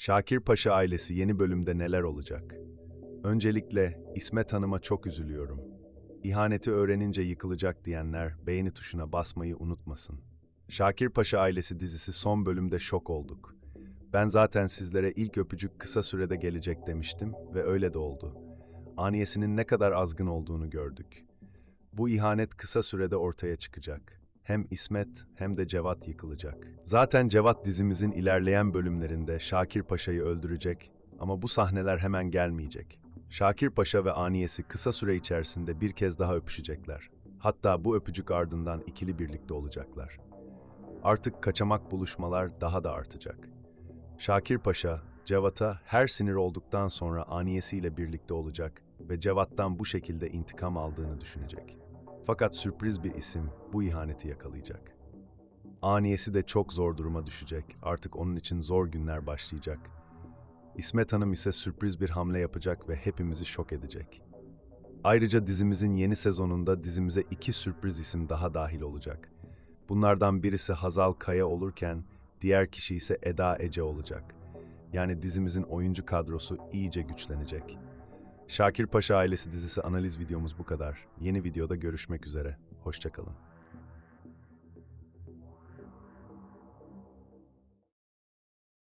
Şakir Paşa ailesi yeni bölümde neler olacak? Öncelikle İsmet Hanım'a çok üzülüyorum. İhaneti öğrenince yıkılacak diyenler beğeni tuşuna basmayı unutmasın. Şakir Paşa ailesi dizisi son bölümde şok olduk. Ben zaten sizlere ilk öpücük kısa sürede gelecek demiştim ve öyle de oldu. Aniyesinin ne kadar azgın olduğunu gördük. Bu ihanet kısa sürede ortaya çıkacak. Hem İsmet hem de Cevat yıkılacak. Zaten Cevat dizimizin ilerleyen bölümlerinde Şakir Paşa'yı öldürecek ama bu sahneler hemen gelmeyecek. Şakir Paşa ve Aniyesi kısa süre içerisinde bir kez daha öpüşecekler. Hatta bu öpücük ardından ikili birlikte olacaklar. Artık kaçamak buluşmalar daha da artacak. Şakir Paşa, Cevat'a her sinir olduktan sonra aniyesiyle birlikte olacak ve Cevat'tan bu şekilde intikam aldığını düşünecek. Fakat sürpriz bir isim bu ihaneti yakalayacak. Aniyesi de çok zor duruma düşecek. Artık onun için zor günler başlayacak. İsmet Hanım ise sürpriz bir hamle yapacak ve hepimizi şok edecek. Ayrıca dizimizin yeni sezonunda dizimize iki sürpriz isim daha dahil olacak. Bunlardan birisi Hazal Kaya olurken diğer kişi ise Eda Ece olacak. Yani dizimizin oyuncu kadrosu iyice güçlenecek. Şakir Paşa ailesi dizisi analiz videomuz bu kadar. Yeni videoda görüşmek üzere. Hoşçakalın.